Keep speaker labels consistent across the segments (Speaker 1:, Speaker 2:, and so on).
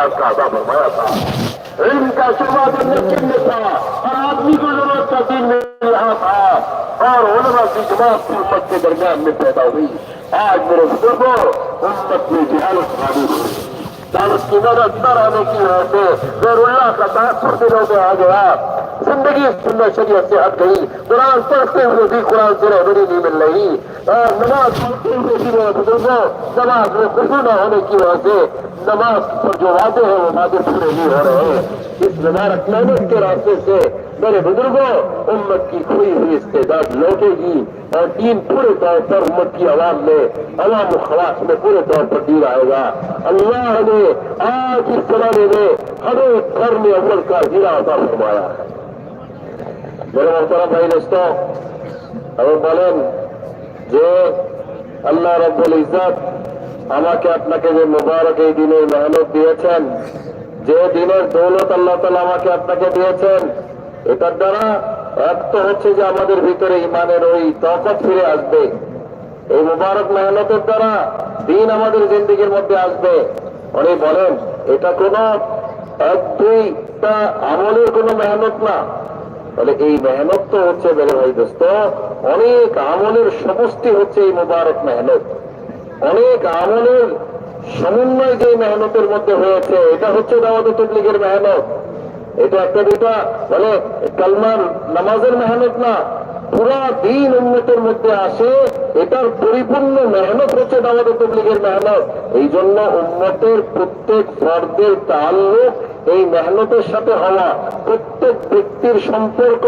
Speaker 1: صاحب کا آدھا فرمایا تھا علم کا شعبہ جب میں تھا اور آدمی کو ضرورت کا دن میں رہا تھا اور علماء کی جماعت کی امت کے درمیان میں پیدا ہوئی آج میرے بزرگوں امت میں جہالت غالب ہوئی دولت کی مدد نہ رہنے کی وجہ سے غیر اللہ کا دانت پر دلوں میں آ گیا زندگی سننا شریعت سے ہٹ گئی۔ قرآن پڑھتے ہوئے بھی قرآن سے رہبری نہیں مل رہی۔ نماز پڑھتے ہوئے بھی نماز میں خوشی نہ ہونے کی وجہ سے نماز پر جو وعدے ہیں وہ وعدے پورے نہیں ہو رہے ہیں۔ اس وزارت محنت کے راستے سے میرے بزرگوں، امت کی کھوئی ہوئی استعداد لوٹے گی اور دین پورے طور پر امت کی عوام میں، عوام و خواص میں پورے طور پر دیر آئے گا۔ اللہ نے آج اس زمانے میں ہمیں گھر میں عمل کا ہیرا عطا فرمایا۔ ہے বলে মোহতারা ভাই ব্যস্ত এবং বলেন যে, আল্লাহ রব্বুল ইজাত আমাকে আপনাকে যে মুবারক এই দিনে মেহনত দিয়েছেন, যে দিনের দৌলত আল্লাহ তালা আমাকে আপনাকে দিয়েছেন, এটার দ্বারা এক তো হচ্ছে যে আমাদের ভিতরে ইমানের ওই তফাত ফিরে আসবে। এই মুবারক মেহনতের দ্বারা দিন আমাদের জিন্দিগির মধ্যে আসবে। উনি বলেন, এটা কোনো এক দুইটা আমলের কোনো মেহনত না। তাহলে এই মেহনত তো হচ্ছে বেড়ে ভাই দোস্ত, অনেক আমলের সমষ্টি হচ্ছে এই মুবারক মেহনত। অনেক আমলের সমন্বয় যে মেহনতের মধ্যে হয়েছে, এটা হচ্ছে দাওয়াত তবলিগের মেহনত। এটা একটা দুটা মানে কালমার নামাজের মেহনত না, পুরা দিন উন্নতের মধ্যে আসে, এটার পরিপূর্ণ মেহনত হচ্ছে দাওয়াত তবলিগের মেহনত। এই জন্য উন্নতের প্রত্যেক ফর্দের তাল্লুক এই মেহনতের সাথে হওয়া, প্রত্যেক ব্যক্তির সম্পর্ক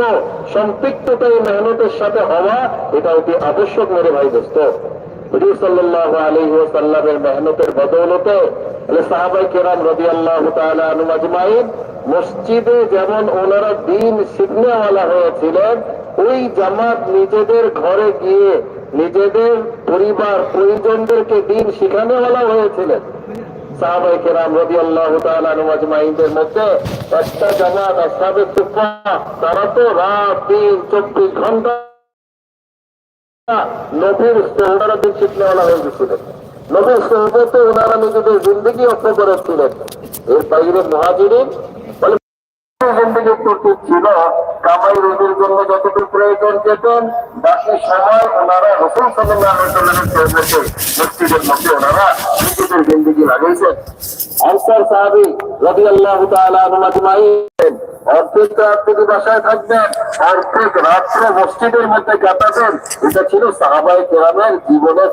Speaker 1: সম্পৃক্ততা এই মেহনতের সাথে হওয়া, এটা অতি আবশ্যক মেরে ভাই দোস্ত। মসজিদে যেমন ওনারা দিন শিখনেওয়ালা হয়েছিলেন, ওই জামাত নিজেদের ঘরে গিয়ে নিজেদের পরিবার, পরিজনদেরকে দিন শিখানেওয়ালা হয়েছিলেন। নিজেদের জিন্দগি অর্থ করেছিলেন। এর বাইরে মহাজিরিন বলে জিন্দগি কর্তৃক ছিল। কামাই রুজির জন্য যতটুকু প্রয়োজন যেতেন বাকি সময় ওনারা রসুল সাল্লাহ সহবতে মসজিদের মধ্যে ওনারা নিজেদের জিন্দগি লাগাইছেন। আনসার সাহাবি রবি আল্লাহ অর্ধেক রাত যদি বাসায় থাকবেন অর্ধেক মসজিদের মধ্যে এটা ছিল সাহাবাই কেরামের জীবনের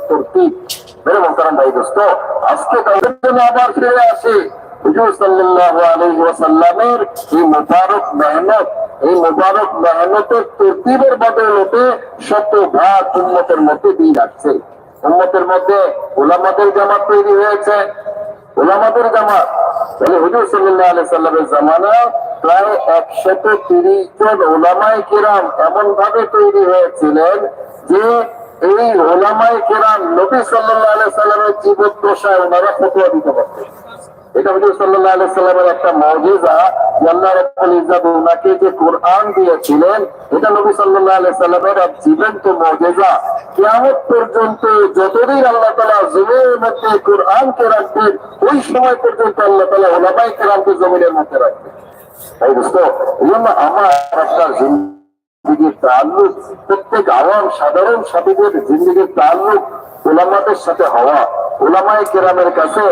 Speaker 1: মেরে মোহতারাম ভাই, দোস্ত, আজকে তাদের জন্য আবার ফিরে আসি। হুজুর সাল্লাহ আলহি ওয়াসাল্লামের এই মোবারক মেহনত, এই মোবারক মেহনতের তর্তিবের বদলতে শত ভাগ উন্মতের মধ্যে দিন আসছে। উন্মতের মধ্যে ওলামাদের জামাত তৈরি হয়েছে। ওলামাদের জামাত, তাহলে হুজুর সাল্লামের প্রায় একশত তিরিশ জন ওলামাই কিরাম এমন ভাবে তৈরি হয়েছিলেন যে এই ওলামাই কিরাম নবী সাল্লাহ আলি সাল্লামের জীবন দশায় ওনারা দিতে পারতেন। এটা হুজুর সাল্লাহ আলি সাল্লামের একটা মজিজা আল্লাহ রাব্বুল ইজ্জত ওনাকে যে কোরআন দিয়েছিলেন, এটা নবী সাল্লাল্লাহু আলাইহি সাল্লামের এক জীবন্ত মজিজা কিয়ামত পর্যন্ত যতদিন আল্লাহ তাআলা জমিনের মধ্যে কোরআনকে রাখবেন, ওই সময় পর্যন্ত আল্লাহ তাআলা ওলামায়ে কেরামকে জমিনের মধ্যে রাখবেন। তাই বুঝতো এই আমার একটা জিন্দিগির তাল্লুক, প্রত্যেক আওয়াম সাধারণ সাথীদের জিন্দিগির তাল্লুক ওলামাদের সাথে হওয়া ওলামায়ে কেরামের কাছে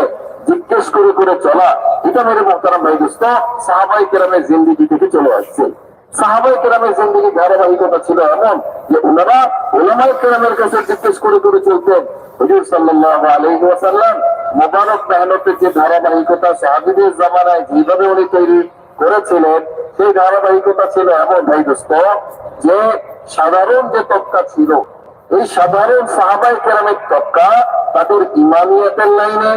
Speaker 1: জিজ্ঞেস করে করে চলা। এটা মেরে মোহতারাম ভাই দোস্ত, সাহাবাই কেরামের জিন্দিগি থেকে চলে আসছে। সাহাবাই কেরামের জিন্দিগি ধারাবাহিকতা ছিল এমন যে ওনারা ওলামাই কেরামের কাছে জিজ্ঞেস করে করে চলতেন, হুজুর সাল্লাহ আলহি ওয়াসাল্লাম, মোবারক মেহনতের যে ধারাবাহিকতা সাহাবিদের জামানায় যেভাবে উনি তৈরি করেছিলেন, সেই ধারাবাহিকতা ছিল এমন ভাই দোস্ত যে সাধারণ যে তবকা ছিল, এই সাধারণ সাহাবাই কেরামের তবকা তাদের ইমানিয়াতের লাইনে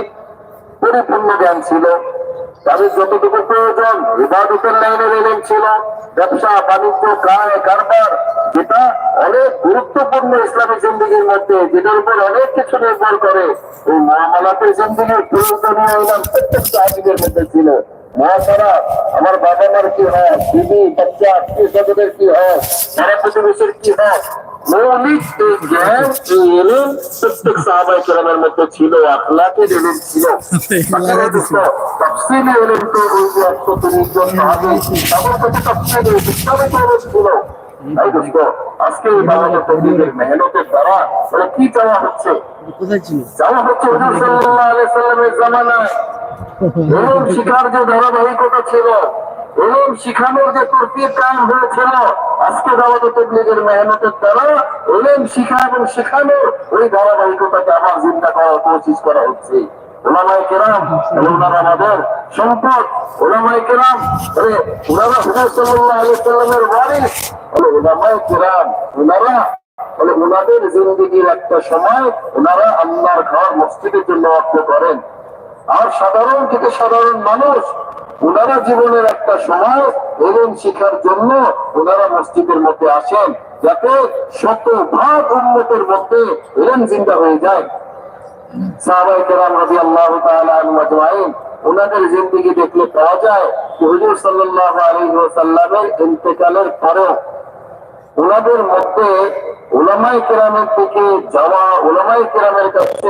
Speaker 1: পরিপূর্ণ জ্ঞান ছিল। তাদের যতটুকু প্রয়োজন ইবাদতের লাইনের এলেন ছিল। ব্যবসা, বাণিজ্য কায় কারবার, যেটা অনেক গুরুত্বপূর্ণ ইসলামী জিন্দিগির মধ্যে, যেটার উপর অনেক কিছু নির্ভর করে। এই মহামালাতের জিন্দিগির প্রয়োজনীয় ইলাম প্রত্যেক সাহাবিদের মধ্যে ছিল। মহাসারা আমার বাবা মার কি হয়? দিদি বাচ্চা আত্মীয় স্বজনের কি হয়? সারা প্রতিবেশের কি হয়? মৌলিক এই জ্ঞান এই এলেন প্রত্যেক সাহাবাই কেরামের মধ্যে ছিল আখলাকের এলেন ছিল। তফসিলি এলেন তো ওই যে একশো তিরিশ জন সাহাবি তাদের কাছে তফসিলি বিস্তারিত এলেন ছিল। আজকে এই বাংলাদেশ তবলিগের মেহনতের দ্বারা কি চাওয়া হচ্ছে? চাওয়া হচ্ছে হুজুর জামানায়। শিখার যে ধারাবাহিকতা ছিল শিখানোর যে হয়েছিল, আজকে দাওয়াত তবলিগের মেহনতের দ্বারা শিখা এবং ওই ধারাবাহিকতাকে করার করা হচ্ছে। ওনাদের জিন্দগির একটা সময় ওনারা আল্লাহর ঘর মসজিদের জন্য অর্থ করেন। আর সাধারণ থেকে সাধারণ মানুষ ওনারা জীবনের একটা সময় এলেন শিখার জন্য ওনারা মসজিদের মধ্যে আসেন যাতে শত ভাগ উন্নতের মধ্যে এলেন জিন্দা হয়ে যায়। সাহাবাই পাওয়া যায় মধ্যে থেকে যাওয়া ওলামাই কেরামের কাছে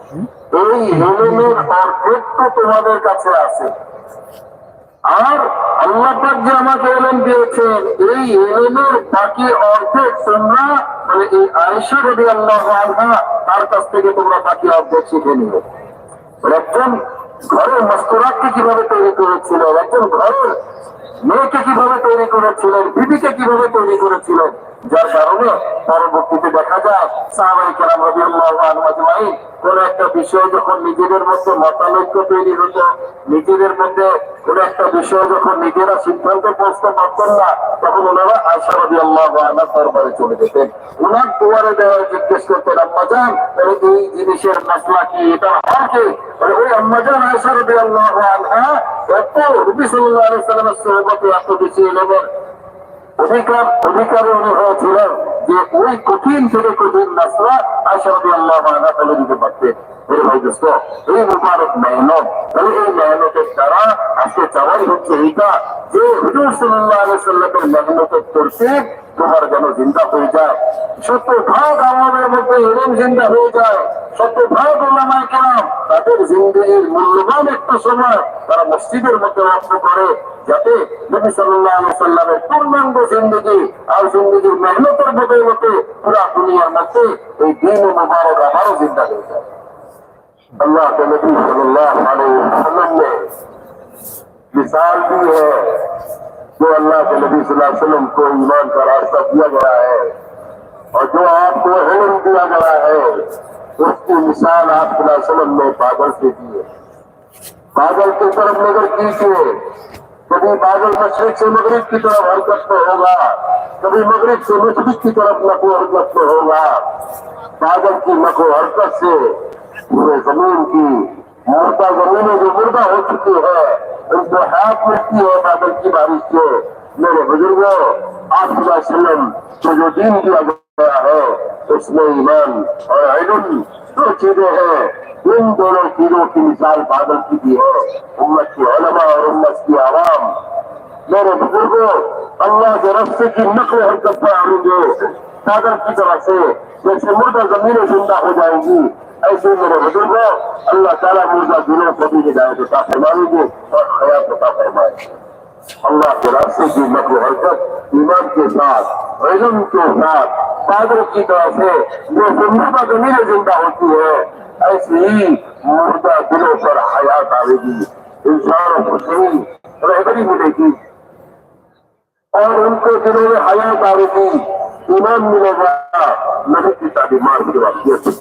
Speaker 1: এই এলেনের অর্ধেক তোমাদের কাছে আছে। আর আল্লাহ পাক যে আমাকে এলেন দিয়েছেন, এই এলেনের বাকি অর্ধেক তোমরা মানে এই আয়সা রবি আল্লাহ আনহা, তার কাছ থেকে তোমরা বাকি অর্ধেক শিখে নিও একজন ঘরের মস্তরাতকে কীভাবে তৈরি করেছিল একজন ঘরের মেয়েকে কীভাবে তৈরি করেছিলেন বিবিকে কীভাবে তৈরি করেছিলেন যার কারণে পরবর্তীতে দেখা যায় কোন একটা বিষয় যখন নিজেদের মধ্যে মতানৈক্য তৈরি হতো, নিজেদের মধ্যে কোন একটা বিষয় যখন নিজেরা সিদ্ধান্ত পৌঁছতে পারতেন না, তখন ওনারা আশা রবি আল্লাহ দরবারে চলে যেতেন। ওনার দুয়ারে দেওয়া জিজ্ঞেস করতেন আম্মাজান তাহলে এই জিনিসের মশলা কি? এটা হল কি? ওই আম্মাজান আশা রবি আল্লাহ এত রবি সাল্লাহ সাল্লামের সহমতে এত বেশি এলেন অধিকার অধিকারে উনি হয়েছিলেন যে ওই কঠিন থেকে কঠিন মশলা আশা আল্লাহ ফেলে দিতে পারতেন। তাদের জিন্দগির মূল্যবান একটা সময় তারা মসজিদের মধ্যে রক্ত করে, যাতে নবী সাল্লাহ সাল্লামের পূর্ণাঙ্গ জিন্দগি আর জিন্দগির মেহনতের বদৌলতে পুরা দুনিয়ার মধ্যে এই দিন মুবারক জিন্দা হয়ে যায়। اللہ کے نبی صلی اللہ علیہ وسلم نے مثال دی ہے جو اللہ کے نبی صلی اللہ علیہ وسلم کو ایمان کا راستہ دیا گیا ہے اور جو آپ کو علم دیا گیا ہے، اس کی مثال آپ صلی اللہ علیہ وسلم نے پاگل سے دی ہے۔ پاگل کی طرف نظر کیجیے کبھی پاگل مشرق سے مغرب کی طرف حرکت میں ہوگا، کبھی مغرب سے مشرق کی طرف نقو حرکت میں ہوگا۔ پاگل کی نقو حرکت سے پورے زمین کی مردہ زمین جو مردہ ہو چکی ہے ان کو ہاتھ ملتی ہے بادل کی بارش سے۔ میرے بزرگوں، آپ صلی اللہ علیہ وسلم کو جو دین دیا گیا ہے، اس میں ایمان اور علم دو چیزیں ہیں۔ ان دونوں چیزوں کی مثال بادل کی بھی ہے۔ امت کی علماء اور امت کی عوام۔ میرے بزرگوں، اللہ کے رستے کی نقل حرکت پر آئیں گے۔ ساگر کی طرح سے جیسے مردہ زمینیں زندہ ہو جائیں گی ai sai da rubutun ko Allah ta'ala Musa duniya ko bi da ya ta farmani ko ya ta farmani Allah के रास्ते की मत हरकत ईमान के साथ इलम के साथ पादर की तरफ से जो जिंदा जमीन जिंदा होती है ऐसी ही मुर्दा दिलों पर हयात आएगी इंसानों को सही रहबरी मिलेगी और उनको दिलों में हयात आएगी ईमान मिलेगा नबी की तालीमात के वाक्य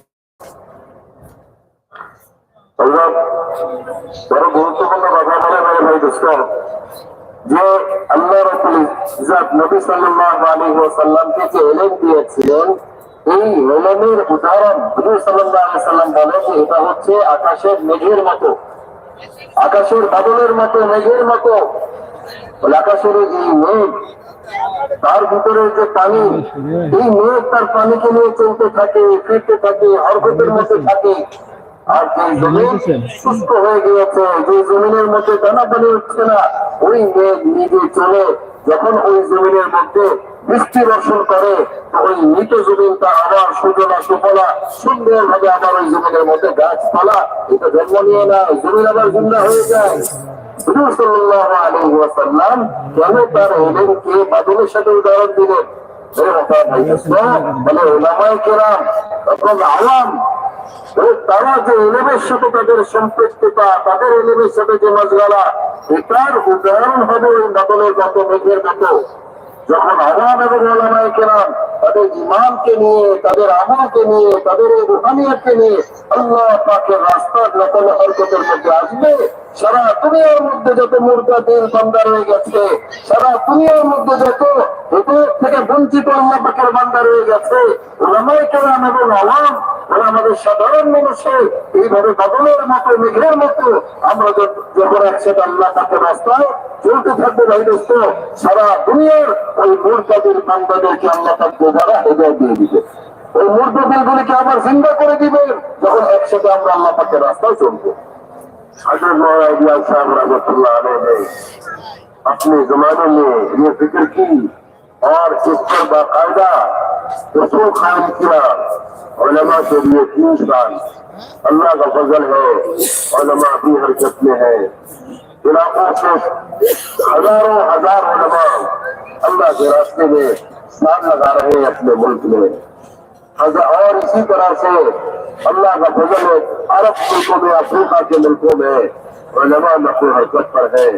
Speaker 1: আকাশের মতো। আকাশের বাদলের মতো, মেঘের মতো। আকাশের এই মেঘ, তার ভিতরে যে পানি, এই মেঘ তার পানিকে নিয়ে চলতে থাকে, ফিরতে থাকে, হরকতের মধ্যে থাকে। আর যে জমিন শুষ্ক হয়ে গিয়েছে যে জমিনের মধ্যে দানা পানি উঠছে না ওই মেঘ নিজে চলে। যখন ওই জমিনের মধ্যে বৃষ্টি বর্ষণ করে ওই মৃত জমিনটা আবার সুজলা সুফলা সুন্দর ভাবে আবার ওই জমিনের মধ্যে গাছপালা এটা জন্ম নিয়ে না জমিন আবার জিন্দা হয়ে যায়। কেন তার এলেমকে বাদলের সাথে উদাহরণ দিলেন? এর তারা যে এলেমের সাথে তাদের সম্পৃক্ততা, তাদের এলেমের সাথে যে মজগালা এটার উদাহরণ হবে ওই বাদলের মতো, মেঘের মতো। যখন আওয়াম এবং ওলামায়ে কেরাম তাদের ইমানকে নিয়ে, তাদের আমলকে নিয়ে, তাদের এই রুহানিয়াতকে নিয়ে আল্লাহ পাকের রাস্তার নকল হরকতের মধ্যে আসবে, সারা দুনিয়ার মধ্যে যত মুর্দা দিন বান্দা রয়ে গেছে, সারা দুনিয়ার মধ্যে যত এদের থেকে বঞ্চিত আল্লাহ পাকের বান্দা রয়ে গেছে ওলামায়ে কেরাম এবং আওয়াম ওরা আমাদের সাধারণ মানুষের এইভাবে বদলের মতো মেঘের মতো আমরা য- যখন একসাথে আল্লাহ পাকের রাস্তায় চলতে থাকবো ভাই দোস্ত সারা দুনিয়ার ওই মুরতাদের বান্দাদেরকে আল্লাহ পাক গোবারা হেদায় দিয়ে দিবে ওই মুরতাদের গুলিকে আবার জিন্দা করে দিবে যখন একসাথে আমরা আল্লাহ পাকের রাস্তায় চলবো হাজর মহারাজিয়া সাহেব রহমতুল্লাহ আলহ अपने जमाने में ये फिक्र की और इस पर बाकायदा رسول خان کیا علماء کے لیے تین سال اللہ کا فضل ہے، علماء بھی حرکت میں ہے علاقوں سے ہزاروں ہزار علماء اللہ کے راستے میں سال لگا رہے ہیں اپنے ملک میں۔ اور اسی طرح سے اللہ کا فضل ہے، عرب ملکوں میں، افریقہ کے ملکوں میں علماء نقل حرکت پر ہے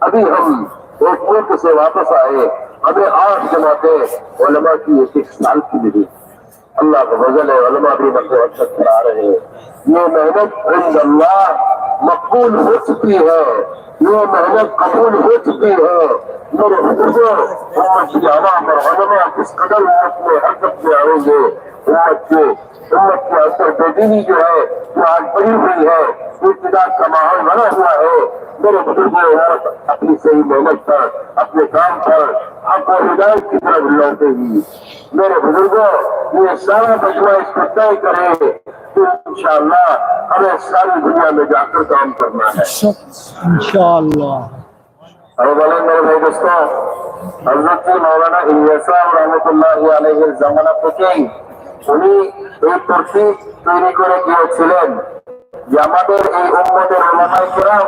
Speaker 1: ابھی ہم ایک ملک سے واپس آئے۔ ہمیں آٹھ جماعتیں علماء کی ایک ایک سال کی ملی۔ اللہ کا فضل ہے، علماء بھی نقل و اچھا کرا رہے ہیں۔ یہ محنت عند اللہ مقبول ہو چکی ہے۔ یہ محنت قبول ہو چکی ہے۔ میرے حضور، امت کی آنا پر علماء کس قدر امت میں حرکت میں آئیں گے۔ امت کے امت کے اندر بے دینی جو ہے، جو آج بڑی ہوئی ہے इब्तदाद का माहौल बना हुआ है मेरे बुजुर्गों उम्मत अपनी सही मेहनत पर अपने काम पर हक और हिदायत की तरफ लौटेगी मेरे बुजुर्गों ये सारा मजमा इसको तय करे कि इंशाअल्लाह हमें सारी दुनिया में जाकर काम करना है
Speaker 2: ইনশাআল্লাহ
Speaker 1: আমি বলেন মেরে ভাই দোস্ত হজরত মৌলানা ইলিয়াসা রহমতুল্লাহ আলহের জামানা থেকেই উনি এই তরফিক তৈরি করে গিয়েছিলেন আমাদের এই উম্মতের ওলামাই কেরাম,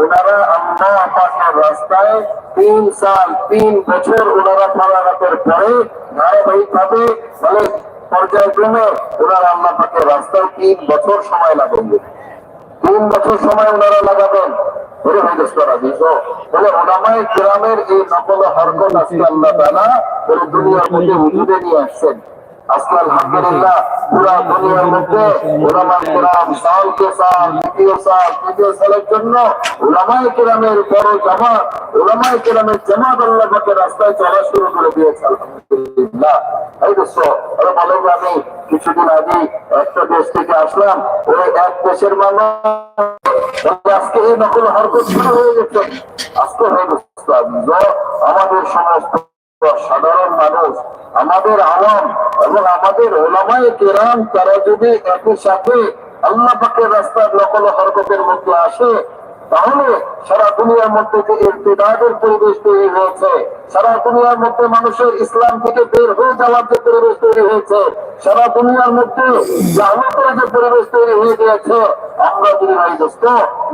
Speaker 1: ওনারা আল্লাহ পাকের রাস্তায় তিন সাল, তিন বছর ওনারা ফলারাতের পরে ধারাবাহিক ভাবে মানে পর্যায়ক্রমে ওনারা আল্লাহ পাকের রাস্তায় তিন বছর সময় লাগাবে তিন বছর সময় ওনারা লাগাবেন। বলে ওনামায় গ্রামের এই নকল হরকত আজকে আল্লাহ তালা বলে দুনিয়ার মধ্যে উজুদে নিয়ে আসছেন। জন্য রাস্তায় এই কিছুদিন আগে একটা দেশ থেকে আসলাম, ওই এক দেশের মানুষ আজকে এই নকল হরকত শুরু হয়ে গেছে। আজকে হয়ে গেছে আমাদের সমস্ত সাধারণ মানুষ, আমাদের আলম এবং আমাদের ওলামায় কেরাম, তারা যদি একই সাথে আল্লাহ পাকের রাস্তার নকল হরকতের মধ্যে আসে তাহলে সারা দুনিয়ার মধ্যে যে ইর্তিদাদের পরিবেশ তৈরি হয়েছে, সারা দুনিয়ার মধ্যে মানুষের ইসলাম থেকে বের হয়ে যাওয়ার যে পরিবেশ তৈরি হয়েছে, সারা দুনিয়ার মধ্যে জাহাতের যে পরিবেশ তৈরি হয়ে গিয়েছে, আমরা যদি ভাই দোস্ত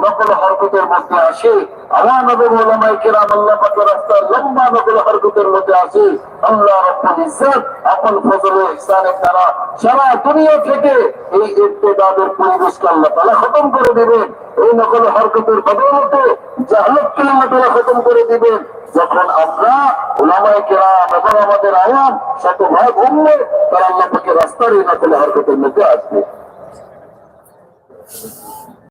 Speaker 1: নকল হরকতের মধ্যে আসি আমার নবী ওলামাই কেরাম আল্লাহ পাকের রাস্তার লম্বা নকল হরকতের মধ্যে আসি, আল্লাহ রব্বুল ইজ্জত আপন ফজলে ইহসানের দ্বারা সারা দুনিয়া থেকে এই ইর্তিদাদের পরিবেশকে আল্লাহ তাআলা খতম করে দিবেন। এই নকল হরকতের বদলতে জাহলতকে আল্লাহ তাআলা খতম করে দিবেন যখন আমরা ওলামায় কেরাম এবং আমাদের আয়াম শতভাগ উম্মে তারা আল্লাহ থেকে রাস্তার এই নকল হরকতের মধ্যে আসবে।